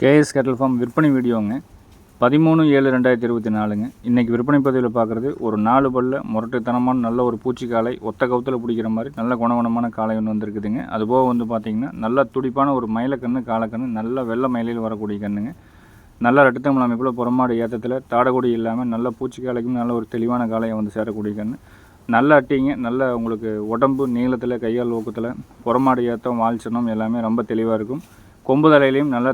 KS கேட்டல் form விற்பனை வீடியோங்க. பதிமூணு ஏழு ரெண்டாயிரத்தி இருபத்தி நாலுங்க. இன்றைக்கி விற்பனை பதிவில் பார்க்குறது ஒரு நாலு பல்ல முரட்டுத்தனமான நல்ல ஒரு பூச்சி காலை ஒத்த கவுத்தில் பிடிக்கிற மாதிரி நல்ல குணவனமான காளை ஒன்று வந்திருக்குதுங்க. அதுபோக வந்து பார்த்திங்கன்னா நல்ல துடிப்பான ஒரு மயிலக்கண்ணு காலக்கண்ணு நல்ல வெள்ளை மயிலையில் வரக்கூடிய கண்ணுங்க. நல்ல ரெட்டத்தமிழ் அமைப்பில் புறமாடு ஏற்றத்தில் தாடகுடி இல்லாமல் நல்ல பூச்சி காலைக்கும் நல்ல ஒரு தெளிவான காளையை வந்து சேரக்கூடிய கண்ணு. நல்ல அட்டிங்க நல்ல உங்களுக்கு உடம்பு நீளத்தில் கையால் ஊக்கத்தில் புறமாடு ஏற்றம் வால் எல்லாமே ரொம்ப தெளிவாக இருக்கும். கொம்பு தலையிலையும் நல்ல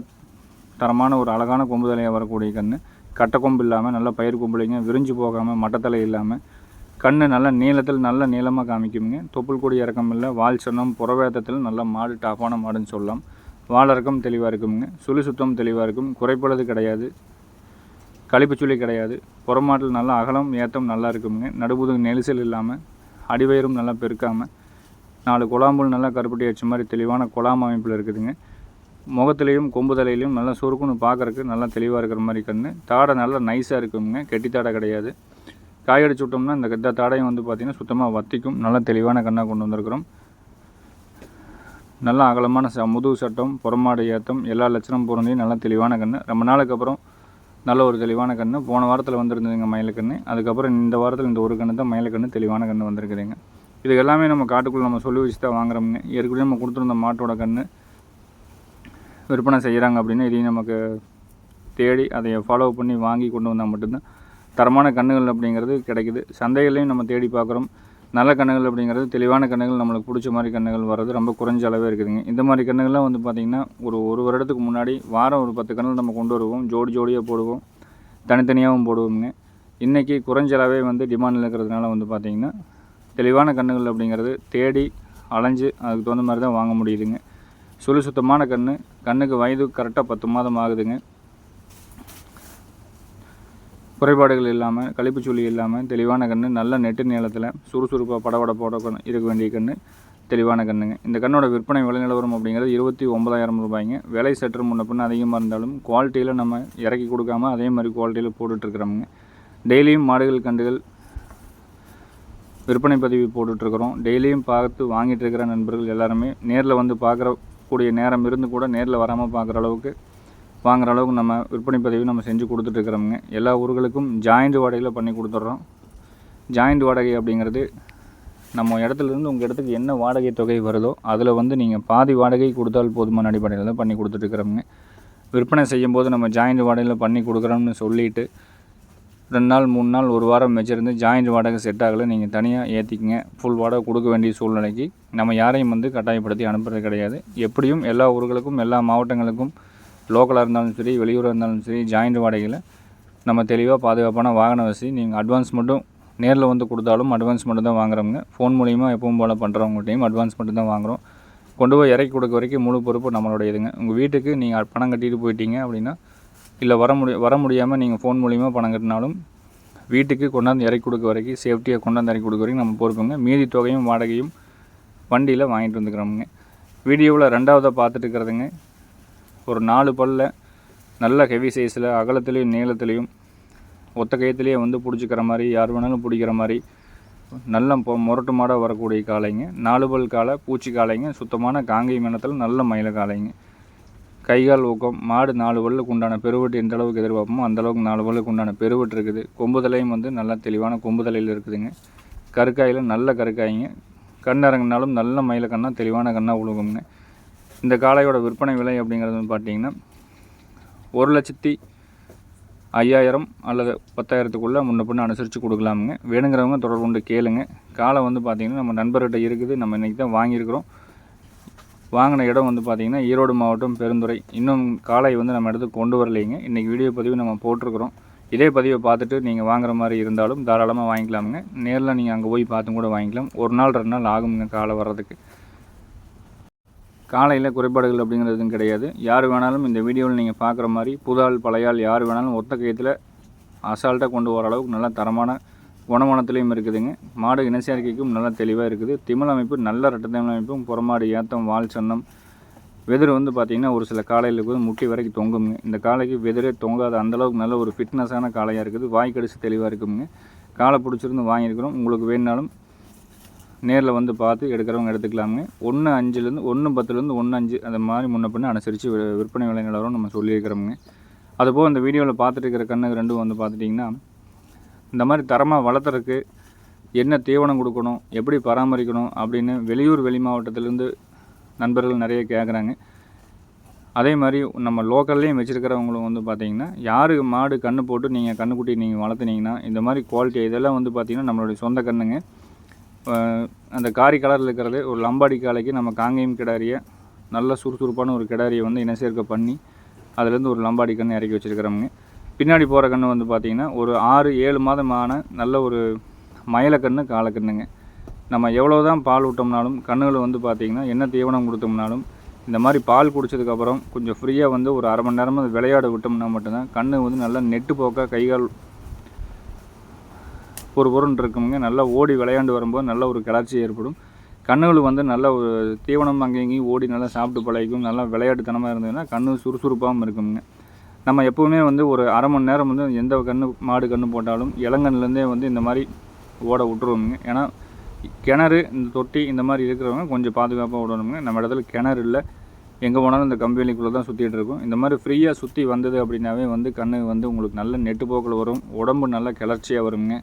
தரமான ஒரு அழகான கொம்பு தலையாக வரக்கூடிய கன்று கட்டை கொம்பு இல்லாமல் நல்ல பயிர் கொம்புலைங்க விரிஞ்சு போகாமல் மட்டத்தலை இல்லாமல் கண்ணு நல்ல நீளத்தில் நல்ல நீளமாக காமிக்குங்க தொப்புள் கொடி இறக்கம் இல்லை வால் சொன்னம் புறவேதத்தில் நல்ல மாடு டாப்பான மாடுன்னு சொல்லலாம். வால் இறக்கம் தெளிவாக இருக்குங்க சுழி சுத்தம் தெளிவாக இருக்கும். குறைப்பளது கிடையாது. கழிப்பு சுழி கிடையாது. புறமாட்டில் நல்லா அகலம் ஏத்தம் நல்லா இருக்குங்க நடுபுது நெரிசல் இல்லாமல் அடிவயிறும் நல்லா பெருக்காமல் நாலு குழாம்புல் நல்லா கருப்பட்டி வச்ச மாதிரி தெளிவான குழாம் அமைப்பில் இருக்குதுங்க. முகத்துலேயும் கொம்பு தலையிலையும் நல்லா சுருக்குன்னு பார்க்குறக்கு நல்லா தெளிவாக இருக்கிற மாதிரி கன்று தாடை நல்லா நைஸாக இருக்குங்க. கெட்டி தாடை கிடையாது. காயடிச்சு விட்டோம்னா இந்த இந்த தாடையும் வந்து பார்த்திங்கன்னா சுத்தமாக வத்திக்கும். நல்லா தெளிவான கண்ணாக கொண்டு வந்திருக்கிறோம். நல்லா அகலமான ச முதுகு சட்டம் புறமாடு ஏற்றம் எல்லா லட்சணம் பொருந்தையும் நல்லா தெளிவான கன்று ரொம்ப நாளுக்கு அப்புறம் நல்ல ஒரு தெளிவான கன்று போன வாரத்தில் வந்திருந்ததுங்க மயிலக்கன்று அதுக்கப்புறம் இந்த வாரத்தில் இந்த ஒரு கன்று தான் மயிலக்கன்று தெளிவான கன்று வந்திருக்குதுங்க. இது எல்லாமே நம்ம காட்டுக்குள்ளே நம்ம சொல்லி வச்சு தான் வாங்குறோமுங்க. ஏற்கனவே நம்ம கொடுத்துருந்த மாட்டோட கன்று விற்பனை செய்கிறாங்க அப்படின்னா இதையும் நமக்கு தேடி அதை ஃபாலோ பண்ணி வாங்கி கொண்டு வந்தால் மட்டும்தான் தரமான கண்ணுகள் அப்படிங்கிறது கிடைக்குது. சந்தைகளையும் நம்ம தேடி பார்க்குறோம். நல்ல கண்ணுகள் அப்படிங்கிறது தெளிவான கண்ணுகள் நம்மளுக்கு பிடிச்ச மாதிரி கண்ணுகள் வர்றது ரொம்ப குறைஞ்ச அளவே இருக்குதுங்க. இந்த மாதிரி கண்ணுகள்லாம் வந்து பார்த்திங்கன்னா ஒரு ஒரு வருடத்துக்கு முன்னாடி வாரம் ஒரு பத்து கண்ணுகள் நம்ம கொண்டு வருவோம். ஜோடி ஜோடியாக போடுவோம். தனித்தனியாகவும் போடுவோங்க இன்றைக்கி குறைஞ்ச அளவே வந்து டிமாண்டில் இருக்கிறதுனால வந்து பார்த்திங்கன்னா தெளிவான கண்ணுகள் அப்படிங்கிறது தேடி அலைஞ்சு அதுக்கு தகுந்த மாதிரி தான் வாங்க முடியுதுங்க. சுழி சுத்தமான கன்று கண்ணுக்கு வயது கரெக்டாக பத்து மாதம் ஆகுதுங்க. குறைபாடுகள் இல்லாமல் கழிப்பு இல்லாமல் தெளிவான கன்று நல்ல நெட்டு நீளத்தில் சுறுசுறுப்பாக படபடப்போட கண்ணு இருக்க வேண்டிய கன்று தெளிவான கண்ணுங்க. இந்த கண்ணோட விற்பனை விலை நிலவரம் அப்படிங்கிறது இருபத்தி ஒன்பதாயிரம் ரூபாய்ங்க. விலை சற்று முன்ன பின்ன அதிகமாக இருந்தாலும் குவாலிட்டியில் நம்ம இறக்கி கொடுக்காம அதே மாதிரி குவாலிட்டியில் போட்டுட்ருக்குறோமுங்க. டெய்லியும் மாடுகள் கண்டுகள் விற்பனை பதிவு போட்டுட்ருக்குறோம். டெய்லியும் பார்த்து வாங்கிட்டு இருக்கிற நண்பர்கள் எல்லாருமே நேரில் வந்து பார்க்குற கூடிய நேரம் இருந்து கூட நேரில் வராமல் பார்க்குற அளவுக்கு வாங்குற அளவுக்கு நம்ம விற்பனை பதிவு நம்ம செஞ்சு கொடுத்துட்ருக்குறோமுங்க எல்லா ஊர்களுக்கும் ஜாயிண்ட் வாடகையில் பண்ணி கொடுத்துட்றோம். ஜாயிண்ட் வாடகை அப்படிங்கிறது நம்ம இடத்துலேருந்து உங்கள் இடத்துக்கு என்ன வாடகை தொகை வருதோ அதில் வந்து நீங்கள் பாதி வாடகை கொடுத்தால் போதுமான அடிப்படையில் தான் பண்ணி கொடுத்துட்ருக்குறோமுங்க விற்பனை செய்யும்போது நம்ம ஜாயிண்ட் வாடகையில் பண்ணி கொடுக்குறோம்னு சொல்லிவிட்டு ரெண்டு நாள் மூணு நாள் ஒரு வாரம் வச்சுருந்து ஜாயிண்ட் வாடகை செட் ஆகலை. நீங்கள் தனியாக ஏற்றிக்கிங்க ஃபுல் வாடகை கொடுக்க வேண்டிய சூழ்நிலைக்கு நம்ம யாரையும் வந்து கட்டாயப்படுத்தி அனுப்புறது கிடையாது. எப்படியும் எல்லா ஊர்களுக்கும் எல்லா மாவட்டங்களுக்கும் லோக்கலாக இருந்தாலும் சரி வெளியூராக இருந்தாலும் சரி ஜாயிண்ட் வாடகையில் நம்ம தெளிவாக பாதுகாப்பான வாகன வசதி நீங்கள் அட்வான்ஸ் மட்டும் நேரில் வந்து கொடுத்தாலும் அட்வான்ஸ் மட்டும் தான் வாங்குறோங்க ஃபோன் மூலிமா எப்பவும் போல் பண்ணுறவங்கள்ட்டையும் அட்வான்ஸ் மட்டும் தான் வாங்குகிறோம் கொண்டு போய் இறக்கி கொடுக்க வரைக்கும் முழு பொறுப்பு நம்மளுடையதுங்க. உங்கள் வீட்டுக்கு நீங்கள் பணம் கட்டிட்டு போயிட்டீங்க அப்படின்னா இல்லை வர முடிய வர முடியாமல் நீங்கள் ஃபோன் மூலிமா பணம் கட்டினாலும் வீட்டுக்கு கொண்டாந்து இறக்கி கொடுக்க வரைக்கும் சேஃப்டியாக கொண்டாந்து இறக்கி கொடுக்க வரைக்கும் நம்ம பொறுப்புங்க. மீதி தொகையும் வாடகையும் வண்டியில் வாங்கிட்டு வந்துக்கிறோமுங்க. வீடியோவில் ரெண்டாவதாக பார்த்துட்டு இருக்கிறதுங்க. ஒரு நாலு பல்ல நல்ல ஹெவி சைஸில் அகலத்துலேயும் நீளத்துலேயும் ஒத்த கயத்துலேயே வந்து பிடிச்சிக்கிற மாதிரி யார் வேணாலும் பிடிக்கிற மாதிரி நல்ல பொ முரட்டு மாடாக வரக்கூடிய காளைங்க. நாலு பல் காலை பூச்சி காளைங்க சுத்தமான காங்கை இனத்தில் நல்ல மயில காளைங்க. கைகால் ஊக்கம் மாடு நாலு பல்லுக்கு உண்டான பெருவெட்டு எந்த அளவுக்கு எதிர்பார்ப்போமோ அந்த அளவுக்கு நாலு பல்லுக்கு உண்டான பெருவெட்டு இருக்குது. கொம்புதலையும் வந்து நல்லா தெளிவான கொம்புதலையில் இருக்குதுங்க. கருக்காயில் நல்ல கருக்காய்ங்க. கண் இறங்கினாலும் நல்ல மயில கண்ணாக தெளிவான கண்ணாக உழுகுங்க இந்த காளையோட விற்பனை விலை அப்படிங்கிறது வந்து பார்த்தீங்கன்னா ஒரு லட்சத்தி ஐயாயிரம் அல்லது பத்தாயிரத்துக்குள்ளே முன்ன பின்ன அனுசரித்து கொடுக்கலாமுங்க. வேணுங்கிறவங்க தொடர்பு கொண்டு கேளுங்க. காலை வந்து பார்த்திங்கன்னா நம்ம நண்பர்கிட்ட இருக்குது. நம்ம இன்றைக்கி தான் வாங்கியிருக்கிறோம். வாங்கின இடம் வந்து பார்த்திங்கன்னா ஈரோடு மாவட்டம் பெருந்துறை. இன்னும் காலை வந்து நம்ம இடத்துக்கு கொண்டு வரலைங்க. இன்றைக்கி வீடியோ பதிவு நம்ம போட்டிருக்கிறோம். இதே பதிவை பார்த்துட்டு நீங்கள் வாங்குற மாதிரி இருந்தாலும் தாராளமாக வாங்கிக்கலாமுங்க. நேரில் நீங்கள் அங்கே போய் பார்த்தும் கூட வாங்கிக்கலாம். ஒரு நாள் ரெண்டு நாள் ஆகுங்க காலை வர்றதுக்கு. காலையில் குறைபாடுகள் அப்படிங்கிறதும் கிடையாது. யார் வேணாலும் இந்த வீடியோவில் நீங்கள் பார்க்குற மாதிரி புதால் பழையால் யார் வேணாலும் ஒத்த கயத்தில் அசால்ட்டாக கொண்டு வர அளவுக்கு நல்ல தரமான குணமனத்துலேயும் இருக்குதுங்க. மாடு இனச்சேர்க்கைக்கும் நல்லா தெளிவாக இருக்குது. திமிழ் அமைப்பு நல்ல ரெட்ட திமிழ் அமைப்பும் புறமாடு ஏத்தம் வால் சன்னம். வெதிர் வந்து பார்த்திங்கன்னா ஒரு சில காலையில் இருக்குது. முட்டி வரைக்கும் தொங்குங்க இந்த காலைக்கு வெதிரே தொங்காத. அந்தளவுக்கு நல்ல ஒரு ஃபிட்னஸான காளையாக இருக்குது. வாய் கடிச்சு தெளிவாக இருக்குங்க காலை பிடிச்சிருந்து வாங்கியிருக்கிறோம். உங்களுக்கு வேணுனாலும் நேரில் வந்து பார்த்து எடுக்கிறவங்க எடுத்துக்கலாங்க ஒன்று அஞ்சுலேருந்து ஒன்று பத்துலேருந்து ஒன்று அஞ்சு அந்த மாதிரி முன்ன பின்ன அனுசரித்து விற்பனை விலை நிலவரம் நம்ம சொல்லியிருக்கிறோமுங்க. அதுபோல் இந்த வீடியோவில் பார்த்துட்டு இருக்கிற கண்ணு ரெண்டும் வந்து பார்த்துட்டிங்கன்னா இந்த மாதிரி தரமாக வளர்த்துறதுக்கு என்ன தீவனம் கொடுக்கணும் எப்படி பராமரிக்கணும் அப்படின்னு வெளியூர் வெளி மாவட்டத்திலேருந்து நண்பர்கள் நிறைய கேட்குறாங்க அதே மாதிரி நம்ம லோக்கல்லையும் வச்சுருக்கிறவங்களும் வந்து பார்த்திங்கன்னா யார் மாடு கன்று போட்டு நீங்கள் கன்றுக்குட்டி நீங்கள் வளர்த்துனீங்கன்னா இந்த மாதிரி குவாலிட்டி இதெல்லாம் வந்து பார்த்திங்கன்னா நம்மளுடைய சொந்த கண்ணுங்க. அந்த காரி கலரில் இருக்கிறது ஒரு லம்பாடி காலைக்கு நம்ம காங்கேயம் கிடாரியை நல்ல சுறுசுறுப்பான ஒரு கிடாரியை வந்து இனசேர்க்கை பண்ணி அதுலேருந்து ஒரு லம்பாடி கன்று இறக்கி வச்சுருக்கிறோமுங்க பின்னாடி போகிற கன்று வந்து பார்த்திங்கன்னா ஒரு ஆறு ஏழு மாதமான நல்ல ஒரு மயிலக்கன்று காலக்கண்ணுங்க. நம்ம எவ்வளோ தான் பால் விட்டோம்னாலும் கண்ணுகளை வந்து பார்த்திங்கன்னா என்ன தீவனம் கொடுத்தோம்னாலும் இந்த மாதிரி பால் குடித்ததுக்கப்புறம் கொஞ்சம் ஃப்ரீயாக வந்து ஒரு அரை மணி நேரமாக அது விளையாட விட்டோம்னா மட்டும்தான் கண்ணு வந்து நல்லா நெட்டு போக்க கைகால் ஒரு பொருள் இருக்குங்க. நல்லா ஓடி விளையாண்டு வரும்போது நல்ல ஒரு கிளர்ச்சி ஏற்படும். கண்ணுகள் வந்து நல்ல ஒரு தீவனம் அங்கேயும் இங்கேயும் ஓடி நல்லா சாப்பிட்டு பழகிக்கும். நல்லா விளையாட்டுத்தனமாக இருந்ததுன்னா கண்ணு சுறுசுறுப்பாகவும் இருக்குங்க. நம்ம எப்போவுமே வந்து ஒரு அரை மணி நேரம் வந்து எந்த கன்று மாடு கன்று போட்டாலும் இளங்கன்னுலேருந்தே வந்து இந்த மாதிரி ஓட விட்டுருவோமுங்க. ஏன்னா கிணறு இந்த தொட்டி இந்த மாதிரி இருக்கிறவங்க கொஞ்சம் பாதுகாப்பாக விடணுங்க நம்ம இடத்துல கிணறு இல்லை. எங்கே போனாலும் இந்த கம்பெனிக்குள்ளே தான் சுற்றிட்டு இருக்கும். இந்த மாதிரி ஃப்ரீயாக சுற்றி வந்தது அப்படின்னாவே வந்து கண் வந்து உங்களுக்கு நல்ல நெட்டு போக்கில் வரும். உடம்பு நல்லா கிளர்ச்சியாக வருங்க.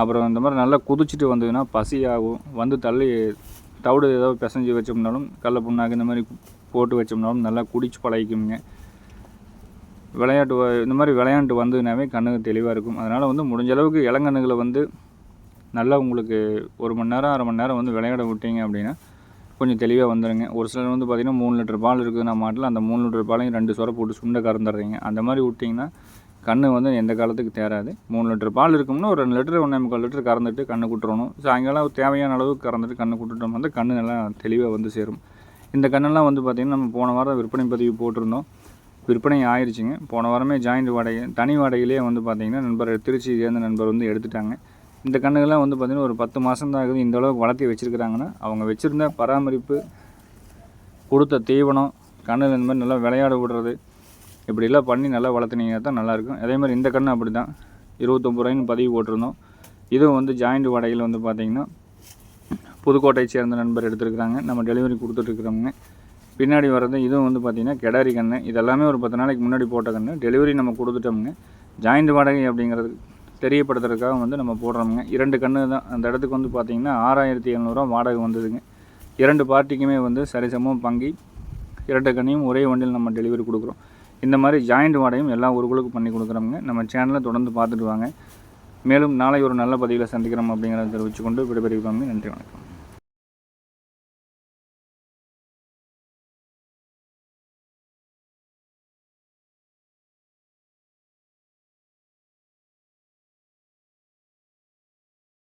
அப்புறம் இந்த மாதிரி நல்லா குதிச்சுட்டு வந்ததுன்னா பசியாகும். வந்து தள்ளி தவிடு ஏதாவது பிசைஞ்சு வச்சோம்னாலும் கடல புண்ணாக்கு இந்த மாதிரி போட்டு வச்சோம்னாலும் நல்லா குடிச்சு பழகிக்குங்க. விளையாட்டு இந்த மாதிரி விளையாண்டு வந்ததுனாவே கண்ணுக்கு தெளிவாக இருக்கும். அதனால் வந்து முடிஞ்ச அளவுக்கு இளங்கண்ணுகளை வந்து நல்லா உங்களுக்கு ஒரு மணி நேரம் அரை மணி நேரம் வந்து விளையாட விட்டீங்க அப்படின்னா கொஞ்சம் தெளிவாக வந்துடுங்க ஒரு சிலர் வந்து பார்த்திங்கன்னா மூணு லிட்டர் பால் இருக்குதுன்னா மாட்டில் அந்த மூணு லிட்டர் பாலையும் ரெண்டு சொரை போட்டு சுண்டை கறந்துடுறீங்க. அந்த மாதிரி விட்டிங்கன்னா கண் வந்து எந்த காலத்துக்கு தேராது. மூணு லிட்டர் பால் இருக்கும்னா ஒரு ரெண்டு லிட்டர் ஒன்றே முக்கால் லிட்டர் கறந்துட்டு கண்ணு குட்டுறணும் சாயங்காலம் தேவையான அளவுக்கு கறந்துட்டு கண்ணு குட்டுட்டோம் வந்து கண்ணு நல்லா தெளிவாக வந்து சேரும். இந்த கண்ணெல்லாம் வந்து பார்த்திங்கன்னா நம்ம போன வாரம் விற்பனை பதிவு போட்டிருந்தோம். விற்பனை ஆயிடுச்சுங்க போன வாரமே ஜாயிண்ட் வாடகை தனி வாடகையிலே வந்து பார்த்திங்கன்னா நண்பர் திருச்சி சேர்ந்த நண்பர் வந்து எடுத்துட்டாங்க. இந்த கண்ணுகள்லாம் வந்து பார்த்திங்கன்னா ஒரு பத்து மாதம் தான் ஆகுது. இந்த அளவுக்கு வளர்த்தி வச்சுருக்கிறாங்கன்னா அவங்க வச்சுருந்த பராமரிப்பு கொடுத்த தீவனம் கண்ணில் இந்த மாதிரி நல்லா விளையாட விடுறது இப்படிலாம் பண்ணி நல்லா வளர்த்துனீங்கன்னா தான் நல்லாயிருக்கும் அதே மாதிரி இந்த கண்ணு அப்படி தான் இருபத்தொம்பது ரூபாய்னு பதிவு போட்டிருந்தோம். இதுவும் வந்து ஜாயிண்ட் வாடகையில் வந்து பார்த்திங்கன்னா புதுக்கோட்டையை சேர்ந்த நண்பர் எடுத்துருக்குறாங்க. நம்ம டெலிவரி கொடுத்துட்ருக்குறோங்க பின்னாடி வர்றது இதுவும் வந்து பார்த்திங்கன்னா கெடாரி கன்று இதெல்லாமே ஒரு பத்து நாளைக்கு முன்னாடி போட்ட கன்று டெலிவரி நம்ம கொடுத்துட்டோம்ங்க. ஜாயிண்ட் வாடகை அப்படிங்கிறது தெரியப்படுத்துறதுக்காக வந்து நம்ம போடுறோமுங்க. இரண்டு கன்று தான். அந்த இடத்துக்கு வந்து பார்த்திங்கன்னா ஆறாயிரத்தி எழுநூறுவா வாடகை வந்ததுங்க. இரண்டு பார்ட்டிக்குமே வந்து சரிசமம் பங்கி இரண்டு கண்ணையும் ஒரே வண்டியில் நம்ம டெலிவரி கொடுக்குறோம். இந்த மாதிரி ஜாயிண்ட் வாடகையும் எல்லா ஊர்களுக்கும் பண்ணி கொடுக்குறோமுங்க. நம்ம சேனலை தொடர்ந்து பார்த்துட்டு வாங்க. மேலும் நாளை ஒரு நல்ல பதிவில் சந்திக்கிறோம் அப்படிங்கிறத தெரிவித்துக்கொண்டு விடைபெறுகிறோம் நன்றி வணக்கம்.